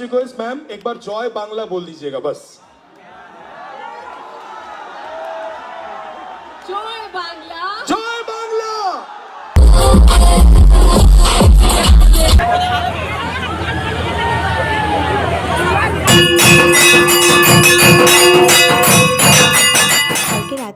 Request ma'am एक बार Joy Bangla बोल दीजिएगा बस जॉय बांग्ला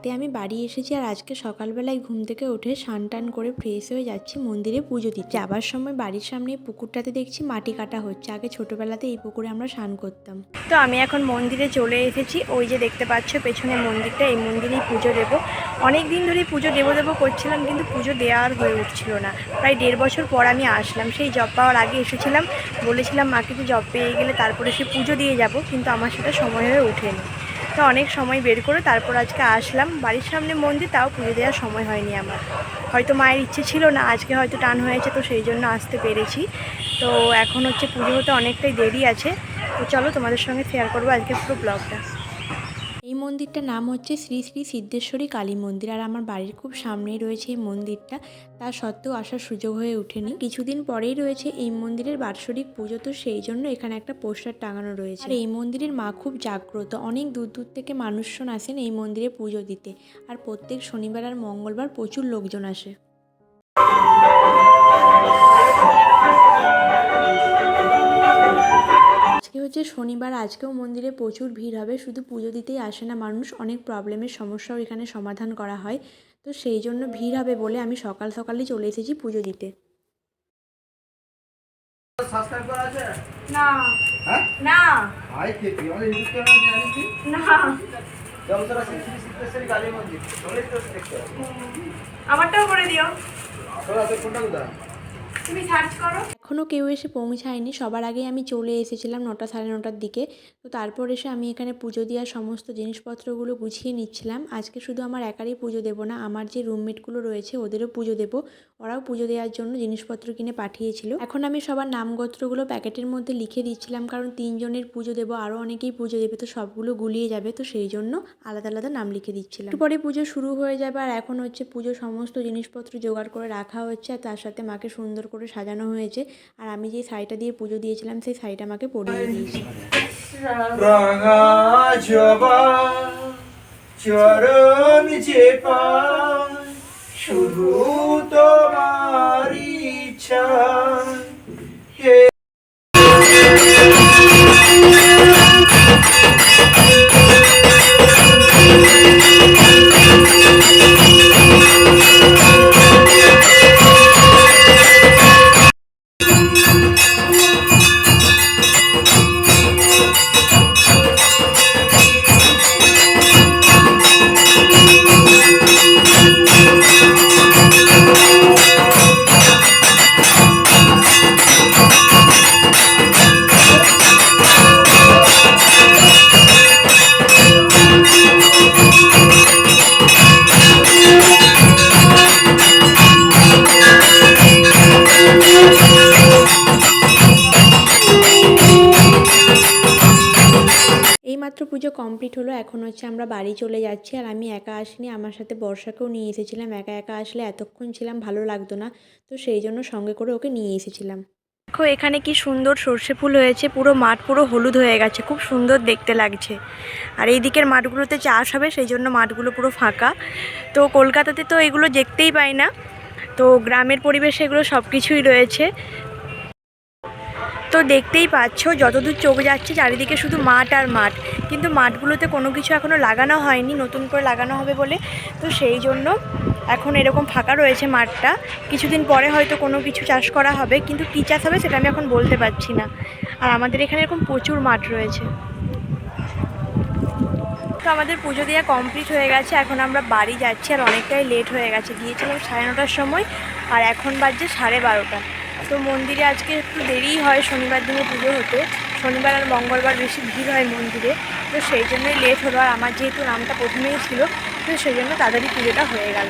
রাতে আমি বাড়ি এসেছি আর আজকে সকালবেলায় ঘুম থেকে উঠে স্নান টান করে ফ্রেশ হয়ে যাচ্ছি, মন্দিরে পুজো দিতে। যাবার সময় বাড়ির সামনে পুকুরটাতে দেখছি মাটি কাটা হচ্ছে। আগে ছোটোবেলাতে এই পুকুরে আমরা স্নান করতাম। তো আমি এখন মন্দিরে চলে এসেছি। ওই যে দেখতে পাচ্ছ, পেছনে মন্দিরটা, এই মন্দিরেই পুজো দেব। অনেক দিন ধরেই পুজো দেবো দেবো করছিলাম, কিন্তু পুজো দেওয়া আর হয়ে উঠছিল না। প্রায় দেড় বছর পর আমি আসলাম। সেই জব পাওয়ার আগে এসেছিলাম। বলেছিলাম মাকে যে জব পেয়ে গেলে তারপরে সে পুজো দিয়ে যাব, কিন্তু আমার সেটা সময় হয়ে ওঠেনি। তো অনেক সময় বের করে তারপর আজকে আসলাম। বাড়ির সামনে মন্দির, তাও পুজো দেওয়ার সময় হয়নি আমার। হয়তো মায়ের ইচ্ছে ছিল না, আজকে হয়তো টান হয়েছে, তো সেই জন্য আসতে পেরেছি। তো এখন হচ্ছে পুজো হতে অনেকটাই দেরি আছে। তো চলো তোমাদের সঙ্গে শেয়ার করব আজকে পুরো ব্লগটা এই মন্দিরটার নাম হচ্ছে শ্রী শ্রী সিদ্ধেশ্বরী কালী মন্দির। আর আমার বাড়ির খুব সামনেই রয়েছে এই মন্দিরটা। তা সত্ত্বেও আসার সুযোগ হয়ে ওঠেনি। কিছুদিন পরেই রয়েছে এই মন্দিরের বাৎসরিক পুজো। তো সেই জন্য এখানে একটা পোস্টার টাঙানো রয়েছে। আর এই মন্দিরের মা খুব জাগ্রত। অনেক দূর দূর থেকে মানুষজন আসেন এই মন্দিরে পুজো দিতে। আর প্রত্যেক শনিবার আর মঙ্গলবার প্রচুর লোকজন আসে। হচ্ছে শনিবার আজকেও মন্দিরে প্রচুর ভিড় হবে শুধু পুজো দিতেই আসে না মানুষ অনেক প্রবলেমের সমস্যাও এখানে সমাধান করা হয়। তো সেই জন্য ভিড় হবে বলে আমি সকাল সকালই চলে এসেছি পুজো দিতে। সাবস্ক্রাইব করা আছে? না। হ্যাঁ? না। আমারটাও করে দিও। এখনও কেউ এসে পৌঁছায়নি। সবার আগে আমি চলে এসেছিলাম নটা সাড়ে নটার দিকে। তো তারপর এসে আমি এখানে পুজো দেওয়ার সমস্ত জিনিসপত্রগুলো গুছিয়ে নিচ্ছিলাম। আজকে শুধু আমার একারই পুজো দেবো না, আমার যে রুমমেটগুলো রয়েছে ওদেরও পুজো দেবো। ওরাও পুজো দেওয়ার জন্য জিনিসপত্র কিনে পাঠিয়েছিল। এখন আমি সবার নামগোত্রগুলো প্যাকেটের মধ্যে লিখে দিচ্ছিলাম, কারণ তিনজনের পুজো দেবো আরও অনেকেই পুজো দেবে, তো সবগুলো গুলিয়ে যাবে, তো সেই জন্য আলাদা আলাদা নাম লিখে দিচ্ছিলাম। পরে পুজো শুরু হয়ে যাবে, আর এখন হচ্ছে পুজো সমস্ত জিনিসপত্র জোগাড় করে রাখা হচ্ছে, আর তার সাথে মাকে সুন্দর করে সাজানো হয়েছে। আর আমি যে শাড়িটা দিয়ে পুজো দিয়েছিলাম, সেই শাড়িটা আমাকে পরিয়ে দিয়েছে। চরণ চেপা, শুধু কমপ্লিট হলো, এখন হচ্ছে আমরা বাড়ি চলে যাচ্ছি। আর আমি একা আসিনি, আমার সাথে বর্ষাকেও নিয়ে এসেছিলাম। একা একা আসলে এতক্ষণ ছিলাম, ভালো লাগতো না। তো সেই জন্য সঙ্গে করে ওকে নিয়ে এসেছিলাম। দেখো, এখানে কি সুন্দর সর্ষে ফুল হয়েছে, পুরো মাঠ পুরো হলুদ হয়ে গেছে, খুব সুন্দর দেখতে লাগছে। আর এই দিকের মাঠগুলোতে চাষ হবে, সেই জন্য মাঠগুলো পুরো ফাঁকা। তো কলকাতাতে তো এগুলো দেখতেই পাই না। তো গ্রামের পরিবেশে এগুলো সব কিছুই রয়েছে। তো দেখতেই পাচ্ছ, যতদূর চোখ যাচ্ছে চারিদিকে শুধু মাঠ আর মাঠ। কিন্তু মাঠগুলোতে কোনো কিছু এখনও লাগানো হয়নি, নতুন করে লাগানো হবে বলে। তো সেই জন্য এখন এরকম ফাঁকা রয়েছে মাঠটা। কিছুদিন পরে হয়তো কোনো কিছু চাষ করা হবে, কিন্তু কী চাষ হবে সেটা আমি এখন বলতে পারছি না। আর আমাদের এখানে এরকম প্রচুর মাঠ রয়েছে। তো আমাদের পুজো দেওয়া কমপ্লিট হয়ে গেছে, এখন আমরা বাড়ি যাচ্ছি আর অনেকটাই লেট হয়ে গেছে। গিয়েছিলাম সাড়ে নটার সময়, আর এখন বাজছে সাড়ে বারোটা। তো মন্দিরে আজকে একটু দেরিই হয়, শনিবার দিনে পুজো হতে। শনিবার আর মঙ্গলবার বেশি ভিড় হয় মন্দিরে। তো সেই জন্যই লেট হলো। আর আমার যেহেতু নামটা প্রথমেই ছিল, তো সেই জন্য তাড়াতাড়ি পুজোটা হয়ে গেল।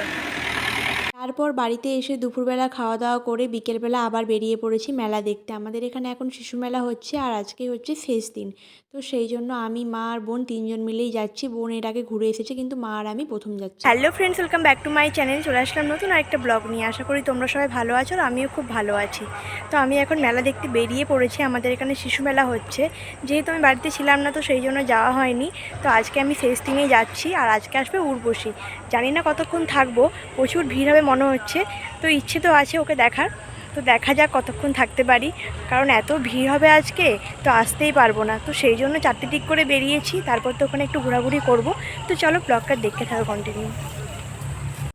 তারপর বাড়িতে এসে দুপুরবেলা খাওয়া দাওয়া করে বিকেলবেলা আবার বেরিয়ে পড়েছি মেলা দেখতে। আমাদের এখানে এখন শিশু মেলা হচ্ছে আর আজকে হচ্ছে শেষ দিন। তো সেই জন্য আমি, মা আর বোন তিনজন মিলেই যাচ্ছি। বোন এর আগে ঘুরে এসেছে কিন্তু মা আর আমি প্রথম যাচ্ছি। Hello friends welcome back to my channel চলে আসলাম নতুন আরেকটা ব্লগ নিয়ে। আশা করি তোমরা সবাই ভালো আছো আর আমিও খুব ভালো আছি। তো আমি এখন মেলা দেখতে বেরিয়ে পড়েছি। আমাদের এখানে শিশু মেলা হচ্ছে। যেহেতু আমি বাড়িতে ছিলাম না তো সেই জন্য যাওয়া হয়নি। তো আজকে আমি শেষ দিনেই যাচ্ছি আর আজকে আসবে উর্বশী। জানি না কতক্ষণ থাকব। প্রচুর ভিড় হবে মনে হচ্ছে। তো ইচ্ছে তো আছে ওকে দেখার। তো দেখা যাক কতক্ষণ থাকতে পারি। কারণ এত ভিড় হবে আজকে, তো আসতেই পারব না। তো সেই জন্য চারটে দিক করে বেরিয়েছি। তারপর তো ওখানে একটু ঘোরাঘুরি করব। তো চলো ব্লগটা দেখতে থাকো কন্টিনিউ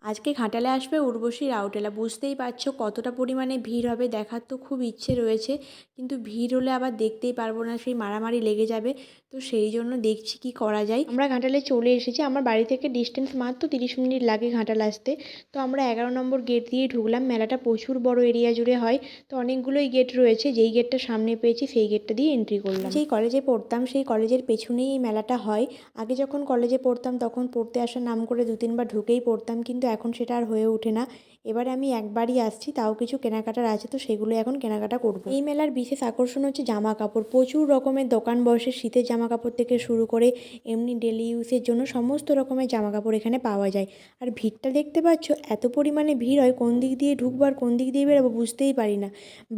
আজকে ঘাটালে আসবে, উর্বশী রাউটেলা। বুঝতেই পারছ কতটা পরিমাণে ভিড় হবে, দেখার তো খুব ইচ্ছে রয়েছে। কিন্তু ভিড় হলে আবার দেখতেই পারব না, সেই মারামারি লেগে যাবে। তো সেই জন্য দেখছি কি করা যায়। আমরা ঘাটালে চলে এসেছি, আমার বাড়ি থেকে ডিস্টেন্স মাত্র তিরিশ মিনিট লাগে ঘাটাল আসতে। তো আমরা এগারো নম্বর গেট দিয়ে ঢুকলাম, মেলাটা প্রচুর বড় এরিয়া জুড়ে হয়। তো অনেকগুলোই গেট রয়েছে, যেই গেটটা সামনে পেয়েছি সেই গেটটা দিয়ে এন্ট্রি করলাম। যেই কলেজে পড়তাম, সেই কলেজের পেছনেই এই মেলাটা হয়। আগে যখন কলেজে পড়তাম, তখন পড়তে আসার নাম করে দু তিনবার ঢুকেই পড়তাম। কিন্তু এখন সেটা আর হয়ে ওঠে না। এবারে আমি একবারই আসছি, তাও কিছু কেনাকাটার আছে তো সেগুলো এখন কেনাকাটা করব। এই মেলার বিশেষ আকর্ষণ হচ্ছে জামা কাপড় প্রচুর রকমের দোকান বসে শীতের জামা কাপড় থেকে শুরু করে এমনি ডেলি ইউজের জন্য সমস্ত রকমের জামা কাপড় এখানে পাওয়া যায়। আর ভিড়টা দেখতে পাচ্ছ, এত পরিমাণে ভিড় হয়, কোন দিক দিয়ে ঢুকবো আর কোন দিক দিয়ে বেরোবো বুঝতেই পারি না।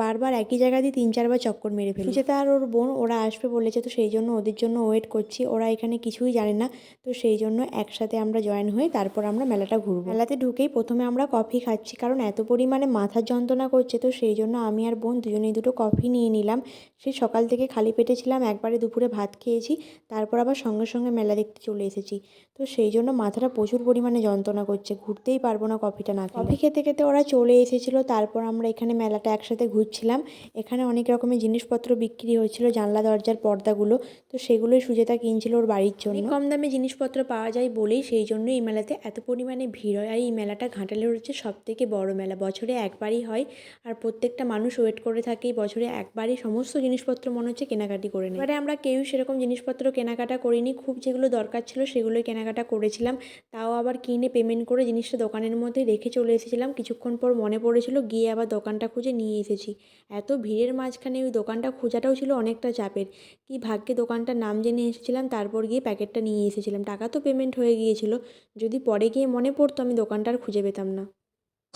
বারবার একই জায়গা দিয়ে তিন, চারবার চক্কর মেরে ফেলি। সুচেতা আর ওর বোন, ওরা আসবে বলেছে, তো সেই জন্য ওদের জন্য ওয়েট করছি। ওরা এখানে কিছুই জানে না, তো সেই জন্য একসাথে আমরা জয়েন হয়ে তারপর আমরা মেলাটা ঘুরবো। মেলাতে ঢুকেই প্রথমে আমরা কফি খাচ্ছি। কারণ এত পরিমাণে মাথার যন্ত্রণা করছে তো সেই জন্য আমি আর বোন দুজনেই দুটো কফি নিয়ে নিলাম। সেই সকাল থেকে খালি পেটে ছিলাম একবারে দুপুরে ভাত খেয়েছি তারপর আবার সঙ্গে সঙ্গে মেলা দেখতে চলে এসেছি। তো সেই জন্য মাথাটা প্রচুর পরিমাণে যন্ত্রণা করছে ঘুরতেই পারব না কফিটা না কফি খেতে খেতে ওরা চলে এসেছিল তারপর আমরা এখানে মেলাটা একসাথে ঘুরছিলাম। এখানে অনেক রকমের জিনিসপত্র বিক্রি হচ্ছিল জানলা দরজার পর্দাগুলো তো সেগুলোই সুজেতা কিনছিল ওর বাড়ির জন্য। কম দামে জিনিসপত্র পাওয়া যায় বলেই সেই জন্য এই মেলাতে এত পরিমাণে ভিড় হয় আর এই মেলাটা ঘাটালের হচ্ছে সব থেকে বড় মেলা। বছরে একবারই হয় আর প্রত্যেকটা মানুষ ওয়েট করে থাকে বছরে একবারই। সমস্ত জিনিসপত্র মনে হচ্ছে কেনাকাটি করে নেয়। এবারে আমরা কেউ সেরকম জিনিসপত্র কেনাকাটা করিনি। খুব যেগুলো দরকার ছিল সেগুলোই কেনাকাটা করেছিলাম। তাও আবার কিনে পেমেন্ট করে জিনিসটা দোকানের মধ্যে রেখে চলে এসেছিলাম। কিছুক্ষণ পর মনে পড়েছিল, গিয়ে আবার দোকানটা খুঁজে নিয়ে এসেছি। এত ভিড়ের মাঝখানে ওই দোকানটা খোঁজাটাও ছিল অনেকটা চাপের। কি ভাগ্যে দোকানটার নাম জেনে এসেছিলাম, তারপর গিয়ে প্যাকেটটা নিয়ে এসেছিলাম। টাকা তো পেমেন্ট হয়ে গিয়েছিল। যদি পরে গিয়ে মনে পড়তো আমি দোকানটা আর খুঁজে পেতাম না।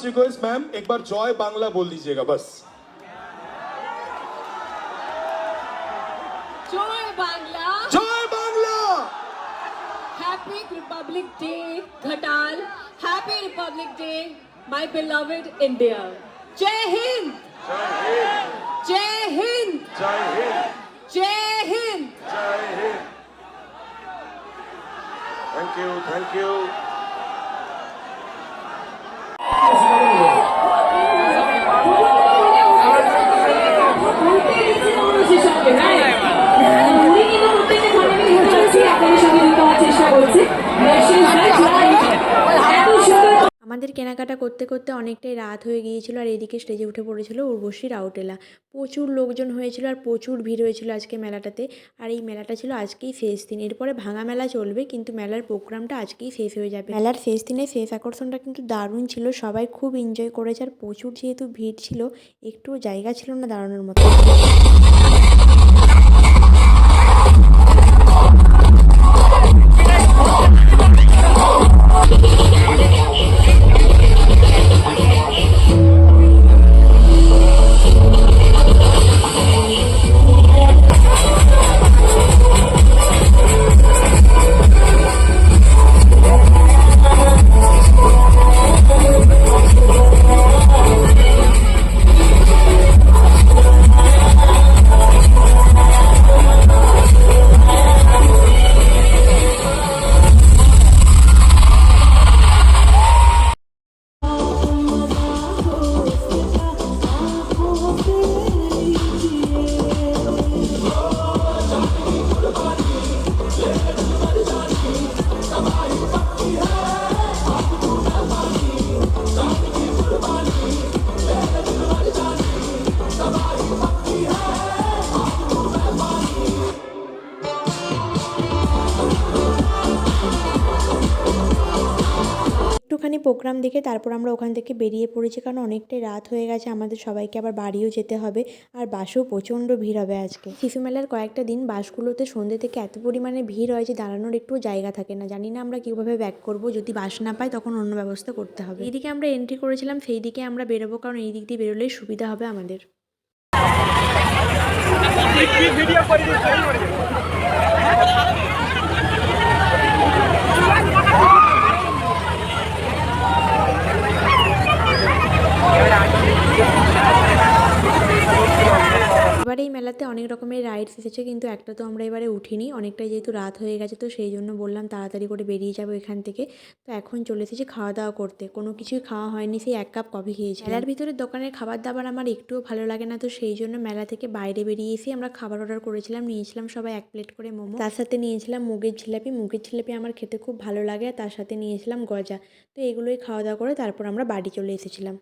रिक्वेस्ट मैम एक बार जॉय बांग्ला बोल दीजिएगा बस। Joy Bangla Joy Bangla happy republic day Ghatal happy republic day my beloved India जय हिंद जय हिंद जय हिंद जय हिंद जय Hind thank you thank you আমাদের কেনাকাটা করতে করতে অনেকটাই রাত হয়ে গিয়েছিল আর এদিকে স্টেজে উঠে পড়েছিল উর্বশী রাউটেলা। প্রচুর লোকজন হয়েছিল আর প্রচুর ভিড় হয়েছিল আজকে মেলাটাতে। আর এই মেলাটা ছিল আজকেই শেষ দিন। এরপরে ভাঙা মেলা চলবে, কিন্তু মেলার প্রোগ্রামটা আজকেই শেষ হয়ে যাবে। মেলার শেষ দিনে শেষ আকর্ষণটা কিন্তু দারুণ ছিল। সবাই খুব এনজয় করেছে আর প্রচুর যেহেতু ভিড় ছিল, একটুও জায়গা ছিল না দাঁড়ানোর মতো। Oh, my God. প্রোগ্রাম দেখে তারপর আমরা ওখান থেকে বেরিয়ে পড়েছি। কারণ অনেকটাই রাত হয়ে গেছে, আমাদের সবাইকে আবার বাড়িও যেতে হবে। আর বাসেও প্রচণ্ড ভিড় হবে আজকে। শিশু মেলার কয়েকটা দিন বাসগুলোতে সন্ধ্যে থেকে এত পরিমাণে ভিড় হয় যে দাঁড়ানোর একটু জায়গা থাকে না। জানি না আমরা কীভাবে ব্যাক করব, যদি বাস না পাই তখন অন্য ব্যবস্থা করতে হবে। এইদিকে আমরা এন্ট্রি করেছিলাম সেই দিকে আমরা বেরোবো, কারণ এই দিক দিয়ে বেরোলেই সুবিধা হবে আমাদের। এবারে এই মেলাতে অনেক রকমের রাইডস এসেছে, কিন্তু একটা তো আমরা এবারে উঠিনি। অনেকটাই যেহেতু রাত হয়ে গেছে, তো সেই জন্য বললাম তাড়াতাড়ি করে বেরিয়ে যাব এখান থেকে। তো এখন চলে এসেছি খাওয়া দাওয়া করতে। কোনো কিছুই খাওয়া হয়নি, সেই এক কাপ কফি খেয়েছি। মেলার ভিতরে দোকানের খাবার দাবার আমার একটুও ভালো লাগে না, তো সেই জন্য মেলা থেকে বাইরে বেরিয়ে এসে আমরা খাবার অর্ডার করেছিলাম, নিয়েছিলাম সবাই এক প্লেট করে মোমো। তার সাথে নিয়েছিলাম মুগের জিলাপি। মুগের জিলাপি আমার খেতে খুব ভালো লাগে তার সাথে নিয়েছিলাম গজা। তো এগুলোই খাওয়া দাওয়া করে তারপর আমরা বাড়ি চলে এসেছিলাম।